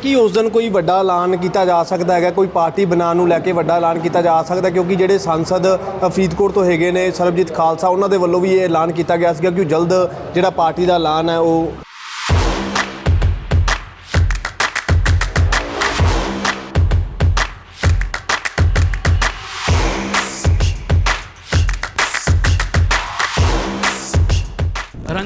ਕੀ ਉਸ ਦਿਨ ਕੋਈ ਵੱਡਾ ਐਲਾਨ ਕੀਤਾ ਜਾ ਸਕਦਾ ਹੈਗਾ? ਕੋਈ ਪਾਰਟੀ ਬਣਾਉਣ ਨੂੰ ਲੈ ਕੇ ਵੱਡਾ ਐਲਾਨ ਕੀਤਾ ਜਾ ਸਕਦਾ? ਕਿਉਂਕਿ ਜਿਹੜੇ ਸੰਸਦ ਫਰੀਦਕੋਟ ਤੋਂ ਹੈਗੇ ਨੇ ਸਰਬਜੀਤ ਖਾਲਸਾ, ਉਹਨਾਂ ਦੇ ਵੱਲੋਂ ਵੀ ਇਹ ਐਲਾਨ ਕੀਤਾ ਗਿਆ ਸੀਗਾ ਕਿ ਉਹ ਜਲਦ ਜਿਹੜਾ ਪਾਰਟੀ ਦਾ ਐਲਾਨ ਹੈ, ਉਹ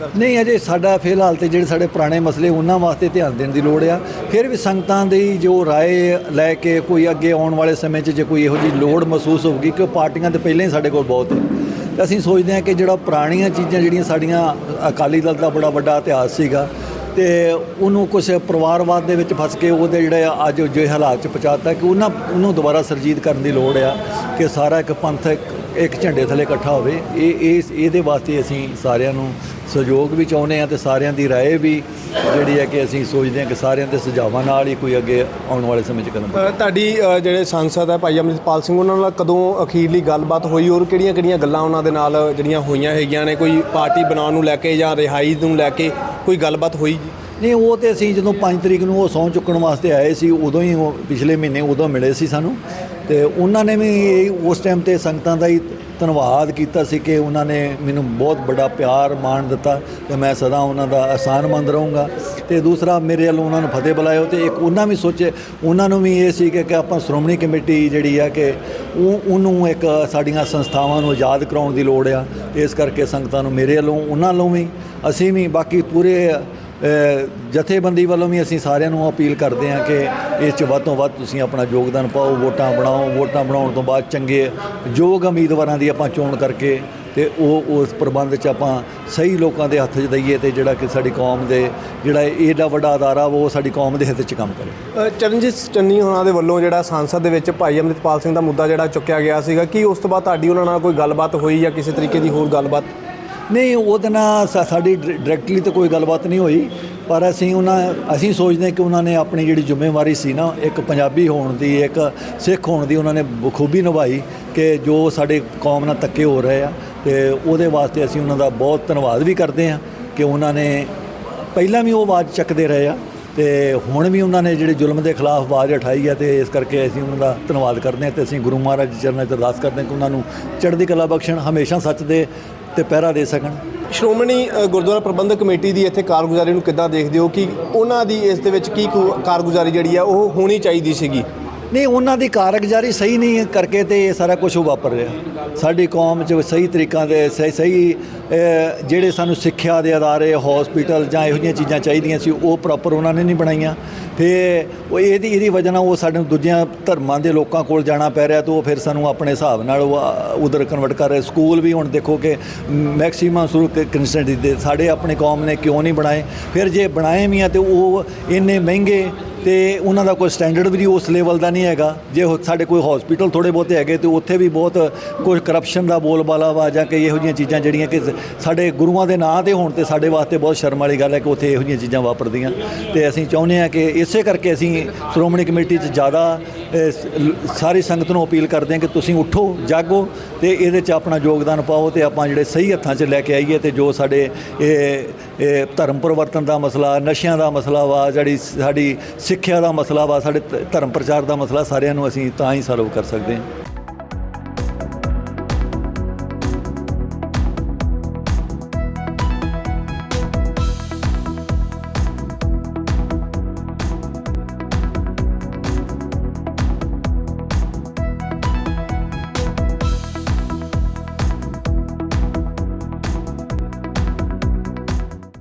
ਇਹ ਨਹੀਂ ਅਜੇ ਸਾਡਾ ਫਿਲਹਾਲ ਤੇ ਜਿਹੜੇ ਸਾਡੇ ਪੁਰਾਣੇ ਮਸਲੇ ਉਹਨਾਂ ਵਾਸਤੇ ਧਿਆਨ ਦੇਣ ਦੀ ਲੋੜ ਆ ਫਿਰ ਵੀ ਸੰਗਤਾਂ ਦੀ ਜੋ رائے ਲੈ ਕੇ ਕੋਈ ਅੱਗੇ ਆਉਣ ਵਾਲੇ ਸਮੇਂ 'ਚ ਜੇ ਕੋਈ ਇਹੋ ਜਿਹੀ ਲੋੜ ਮਹਿਸੂਸ ਹੋਊਗੀ ਕਿ ਉਹ ਪਾਰਟੀਆਂ ਤੇ ਪਹਿਲਾਂ ਹੀ ਸਾਡੇ ਕੋਲ ਬਹੁਤ ਹੈ ਤੇ ਅਸੀਂ ਸੋਚਦੇ ਹਾਂ ਕਿ ਜਿਹੜਾ ਪੁਰਾਣੀਆਂ ਚੀਜ਼ਾਂ ਜਿਹੜੀਆਂ ਸਾਡੀਆਂ ਅਕਾਲੀ ਦਲ ਦਾ ਬੜਾ ਵੱਡਾ ਇਤਿਹਾਸ ਸੀਗਾ ਤੇ ਉਹਨੂੰ ਕੁਝ ਪਰਿਵਾਰਵਾਦ ਦੇ ਵਿੱਚ ਫਸ ਕੇ ਉਹਦੇ ਜਿਹੜੇ ਆ ਅੱਜ ਜੋ ਹਾਲਾਤ 'ਚ ਪਹੁੰਚਾਤਾ ਕਿ ਉਹਨਾਂ ਉਹਨੂੰ ਦੁਬਾਰਾ ਸਰਜੀਤ ਕਰਨ ਦੀ ਲੋੜ ਆ ਕਿ ਸਾਰਾ ਇੱਕ ਪੰਥ ਇੱਕ ਇੱਕ ਝੰਡੇ ਥੱਲੇ ਇਕੱਠਾ ਹੋਵੇ ਇਹ ਇਸ ਇਹਦੇ ਵਾਸਤੇ ਅਸੀਂ ਸਾਰਿਆਂ ਨੂੰ ਸਹਿਯੋਗ ਵੀ ਚਾਹੁੰਦੇ ਆ ਤੇ ਸਾਰਿਆਂ ਦੀ رائے ਵੀ ਜਿਹੜੀ ਹੈ ਕਿ ਅਸੀਂ ਸੋਚਦੇ ਹਾਂ ਕਿ ਸਾਰਿਆਂ ਦੇ ਸੁਝਾਵਾਂ ਨਾਲ ਹੀ ਕੋਈ ਅੱਗੇ ਆਉਣ ਵਾਲੇ ਸਮੇਂ 'ਚ ਕਦਮ ਅ, ਤੁਹਾਡੀ ਅ, ਜਿਹੜੇ ਸੰਸਦ ਹੈ ਭਾਈ ਅਮਰਿਤਪਾਲ ਸਿੰਘ ਉਹਨਾਂ ਨਾਲ ਕਦੋਂ ਅਖੀਰਲੀ ਗੱਲਬਾਤ ਹੋਈ ਔਰ ਕਿਹੜੀਆਂ-ਕਿਹੜੀਆਂ ਗੱਲਾਂ ਉਹਨਾਂ ਦੇ ਨਾਲ ਜਿਹੜੀਆਂ ਹੋਈਆਂ ਹੈਗੀਆਂ ਨੇ ਕੋਈ ਪਾਰਟੀ ਬਣਾਉਣ ਨੂੰ ਲੈ ਕੇ ਜਾਂ ਰਿਹਾਈ ਨੂੰ ਲੈ ਕੇ ਕੋਈ ਗੱਲਬਾਤ ਹੋਈ ਜੀ ਨਹੀਂ ਉਹ ਤੇ ਅਸੀਂ ਜਦੋਂ 5 ਤਰੀਕ ਨੂੰ ਉਹ ਸਹੁੰ ਚੁੱਕਣ ਵਾਸਤੇ ਆਏ ਸੀ ਉਦੋਂ ਹੀ ਉਹ ਪਿਛਲੇ ਮਹੀਨੇ ਉਦੋਂ ਮਿਲੇ ਸੀ ਸਾਨੂੰ ਤੇ ਉਹਨਾਂ ਨੇ ਵੀ ਉਸ ਟਾਈਮ ਤੇ ਸੰਗਤਾਂ ਦਾ ਹੀ ਧੰਨਵਾਦ ਕੀਤਾ ਸੀ ਕਿ ਉਹਨਾਂ ਨੇ ਮੈਨੂੰ ਬਹੁਤ ਵੱਡਾ ਪਿਆਰ ਮਾਣ ਦਿੱਤਾ ਤੇ ਮੈਂ ਸਦਾ ਉਹਨਾਂ ਦਾ ਆਸਾਨਮੰਦ ਰਹੂੰਗਾ। ਤੇ ਦੂਸਰਾ, ਮੇਰੇ ਵੱਲੋਂ ਉਹਨਾਂ ਨੂੰ ਫਤਿਹ ਬੁਲਾਇਓ ਤੇ ਇੱਕ ਉਹਨਾਂ ਵੀ ਸੋਚੇ, ਉਹਨਾਂ ਨੂੰ ਵੀ ਇਹ ਸੀ ਕਿ ਆਪਾਂ ਸ਼੍ਰੋਮਣੀ ਕਮੇਟੀ ਜਿਹੜੀ ਆ ਕਿ ਉਹ ਉਹਨੂੰ ਇੱਕ ਸਾਡੀਆਂ ਸੰਸਥਾਵਾਂ ਨੂੰ ਆਜ਼ਾਦ ਕਰਾਉਣ ਦੀ ਲੋੜ ਆ। ਇਸ ਕਰਕੇ ਸੰਗਤਾਂ ਨੂੰ ਮੇਰੇ ਵੱਲੋਂ, ਉਹਨਾਂ ਵੱਲੋਂ ਵੀ, ਅਸੀਂ ਵੀ ਬਾਕੀ ਪੂਰੇ ਜਥੇਬੰਦੀ ਵੱਲੋਂ ਵੀ ਅਸੀਂ ਸਾਰਿਆਂ ਨੂੰ ਅਪੀਲ ਕਰਦੇ ਹਾਂ ਕਿ ਇਸ 'ਚ ਵੱਧ ਤੋਂ ਵੱਧ ਤੁਸੀਂ ਆਪਣਾ ਯੋਗਦਾਨ ਪਾਓ, ਵੋਟਾਂ ਬਣਾਓ। ਵੋਟਾਂ ਬਣਾਉਣ ਤੋਂ ਬਾਅਦ ਚੰਗੇ ਯੋਗ ਉਮੀਦਵਾਰਾਂ ਦੀ ਆਪਾਂ ਚੋਣ ਕਰਕੇ ਤੇ ਉਹ ਉਸ ਪ੍ਰਬੰਧ 'ਚ ਆਪਾਂ ਸਹੀ ਲੋਕਾਂ ਦੇ ਹੱਥ 'ਚ ਦਈਏ ਤੇ ਜਿਹੜਾ ਕਿ ਸਾਡੀ ਕੌਮ ਦੇ ਜਿਹੜਾ ਇਹਦਾ ਵੱਡਾ ਅਦਾਰਾ ਵਾ, ਉਹ ਸਾਡੀ ਕੌਮ ਦੇ ਹਿੱਤ 'ਚ ਕੰਮ ਕਰੇ। ਚਰਨਜੀਤ ਚੰਨੀ ਹੋਣਾ ਦੇ ਵੱਲੋਂ ਜਿਹੜਾ ਸੰਸਦ ਦੇ ਵਿੱਚ ਭਾਈ ਅਮਰਿਤਪਾਲ ਸਿੰਘ ਦਾ ਮੁੱਦਾ ਜਿਹੜਾ ਚੁੱਕਿਆ ਗਿਆ ਸੀਗਾ, ਕਿ ਉਸ ਤੋਂ ਬਾਅਦ ਤੁਹਾਡੀ ਉਹਨਾਂ ਨਾਲ ਕੋਈ ਗੱਲਬਾਤ ਹੋਈ ਜਾਂ ਕਿਸੇ ਤਰੀਕੇ ਦੀ ਹੋਰ ਗੱਲਬਾਤ? ਨਹੀਂ, ਉਹਦੇ ਨਾਲ ਸਾ- ਸਾਡੀ ਡਾਇਰੈਕਟਲੀ ਤਾਂ ਕੋਈ ਗੱਲਬਾਤ ਨਹੀਂ ਹੋਈ, ਪਰ ਅਸੀਂ ਉਹਨਾਂ, ਅਸੀਂ ਸੋਚਦੇ ਹਾਂ ਕਿ ਉਹਨਾਂ ਨੇ ਆਪਣੀ ਜਿਹੜੀ ਜ਼ਿੰਮੇਵਾਰੀ ਸੀ ਨਾ, ਇੱਕ ਪੰਜਾਬੀ ਹੋਣ ਦੀ, ਇੱਕ ਸਿੱਖ ਹੋਣ ਦੀ, ਉਹਨਾਂ ਨੇ ਬਖੂਬੀ ਨਿਭਾਈ ਕਿ ਜੋ ਸਾਡੇ ਕੌਮ ਨਾਲ ਧੱਕੇ ਹੋ ਰਹੇ ਆ ਤੇ ਉਹਦੇ ਵਾਸਤੇ ਅਸੀਂ ਉਹਨਾਂ ਦਾ ਬਹੁਤ ਧੰਨਵਾਦ ਵੀ ਕਰਦੇ ਹਾਂ ਕਿ ਉਹਨਾਂ ਨੇ ਪਹਿਲਾਂ ਵੀ ਉਹ ਆਵਾਜ਼ ਚੱਕਦੇ ਰਹੇ ਆ ਤੇ ਹੁਣ ਵੀ ਉਹਨਾਂ ਨੇ ਜਿਹੜੇ ਜ਼ੁਲਮ ਦੇ ਖਿਲਾਫ ਆਵਾਜ਼ ਉਠਾਈ ਹੈ ਤੇ ਇਸ ਕਰਕੇ ਅਸੀਂ ਉਹਨਾਂ ਦਾ ਧੰਨਵਾਦ ਕਰਦੇ ਹਾਂ ਤੇ ਅਸੀਂ ਗੁਰੂ ਮਹਾਰਾਜ ਦੇ ਚਰਨਾਂ 'ਚ ਅਰਦਾਸ ਕਰਦੇ ਹਾਂ ਕਿ ਉਹਨਾਂ ਨੂੰ ਚੜ੍ਹਦੀ ਕਲਾ ਬਖਸ਼ਣ, ਹਮੇਸ਼ਾ ਸੱਚ ਦੇ ਤੇ ਪਹਿਰਾ ਦੇ ਸਕਣ? ਸ਼੍ਰੋਮਣੀ ਗੁਰਦੁਆਰਾ ਪ੍ਰਬੰਧਕ ਕਮੇਟੀ ਦੀ ਇੱਥੇ ਕਾਰਗੁਜ਼ਾਰੀ ਨੂੰ ਕਿੱਦਾਂ ਦੇਖਦੇ ਹੋ? ਕਿ ਉਹਨਾਂ ਦੀ ਇਸ ਦੇ ਵਿੱਚ ਕੀ ਕੁ ਕਾਰਗੁਜ਼ਾਰੀ ਜਿਹੜੀ ਆ, ਉਹ ਹੋਣੀ ਚਾਹੀਦੀ ਸੀਗੀ? ਨਹੀਂ, ਉਹਨਾਂ ਦੀ ਕਾਰਗੁਜ਼ਾਰੀ ਸਹੀ ਨਹੀਂ ਕਰਕੇ ਤੇ ਇਹ ਸਾਰਾ ਕੁਝ ਵਾਪਰ ਰਿਹਾ। ਸਾਡੀ ਕੌਮ 'ਚ ਸਹੀ ਤਰੀਕਾਂ ਦੇ ਸਹੀ ਸਹੀ ਜਿਹੜੇ ਸਾਨੂੰ ਸਿੱਖਿਆ ਦੇ ਅਦਾਰੇ ਹਸਪੀਟਲ ਜਾਂ ਇਹੋ ਜਿਹੀਆਂ ਚੀਜ਼ਾਂ ਚਾਹੀਦੀਆਂ ਸੀ, ਉਹ ਪ੍ਰੋਪਰ ਉਹਨਾਂ ਨੇ ਨਹੀਂ ਬਣਾਈਆਂ। ਤੇ ਉਹ ਇਹਦੀ ਇਹਦੀ ਵਜ੍ਹਾ ਨਾਲ ਉਹ ਸਾਡੇ ਦੂਜਿਆਂ ਧਰਮਾਂ ਦੇ ਲੋਕਾਂ ਕੋਲ ਜਾਣਾ ਪੈ ਰਿਹਾ ਤੇ ਉਹ ਫਿਰ ਸਾਨੂੰ ਆਪਣੇ ਹਿਸਾਬ ਨਾਲ ਉਧਰ ਕਨਵਰਟ ਕਰ ਰਹੇ। ਸਕੂਲ ਵੀ ਹੁਣ ਦੇਖੋ ਕਿ ਮੈਕਸਿਮਮ ਸ਼ੁਰੂ ਕ੍ਰਿਸਚਨ ਦੇ ਸਾਡੇ ਆਪਣੇ ਕੌਮ ਨੇ ਕਿਉਂ ਨਹੀਂ ਬਣਾਏ? ਫਿਰ ਜੇ ਬਣਾਏ ਵੀ ਆ ਤੇ ਉਹ ਇੰਨੇ ਮਹਿੰਗੇ ਤੇ ਉਹਨਾਂ ਦਾ ਕੋਈ ਸਟੈਂਡਰਡ ਵੀ ਉਸ ਲੈਵਲ ਦਾ ਨਹੀਂ ਹੈਗਾ। ਜੇ ਉਹ ਸਾਡੇ ਕੋਈ ਹਸਪੀਟਲ ਥੋੜੇ ਬਹੁਤੇ ਹੈਗੇ ਤੇ ਉੱਥੇ ਵੀ ਬਹੁਤ ਕੁਝ ਕਰਪਸ਼ਨ ਦਾ ਬੋਲਬਾਲਾ ਵਾ ਜਾਂ ਕਿ ਇਹੋ ਜਿਹੀਆਂ ਚੀਜ਼ਾਂ ਜਿਹੜੀਆਂ ਕਿ ਸਾਡੇ ਗੁਰੂਆਂ ਦੇ ਨਾਂ ਤੇ ਹੋਣ ਤੇ ਸਾਡੇ ਵਾਸਤੇ ਬਹੁਤ ਸ਼ਰਮ ਵਾਲੀ ਗੱਲ ਹੈ ਕਿ ਉੱਥੇ ਇਹੋ ਜਿਹੀਆਂ ਚੀਜ਼ਾਂ ਵਾਪਰਦੀਆਂ। ਤੇ ਅਸੀਂ ਚਾਹੁੰਦੇ ਹਾਂ ਕਿ ਇਸੇ ਕਰਕੇ ਅਸੀਂ ਸ਼੍ਰੋਮਣੀ ਕਮੇਟੀ 'ਚ ਜ਼ਿਆਦਾ ਸਾਰੀ ਸੰਗਤ ਨੂੰ ਅਪੀਲ ਕਰਦੇ ਹਾਂ ਕਿ ਤੁਸੀਂ ਉੱਠੋ, ਜਾਗੋ ਤੇ ਇਹਦੇ 'ਚ ਆਪਣਾ ਯੋਗਦਾਨ ਪਾਓ ਤੇ ਆਪਾਂ ਜਿਹੜੇ ਸਹੀ ਹੱਥਾਂ 'ਚ ਲੈ ਕੇ ਆਈਏ ਤੇ ਜੋ ਸਾਡੇ ਇਹ ਧਰਮ ਪਰਿਵਰਤਨ ਦਾ ਮਸਲਾ, ਨਸ਼ਿਆਂ ਦਾ ਮਸਲਾ ਵਾ, ਜਿਹੜੀ ਸਾਡੀ ਸਿੱਖਿਆ ਦਾ ਮਸਲਾ ਵਾ, ਸਾਡੇ ਧ- ਧਰਮ ਪ੍ਰਚਾਰ ਦਾ ਮਸਲਾ, ਸਾਰਿਆਂ ਨੂੰ ਅਸੀਂ ਤਾਂ ਹੀ ਸੋਲਵ ਕਰ ਸਕਦੇ ਹਾਂ।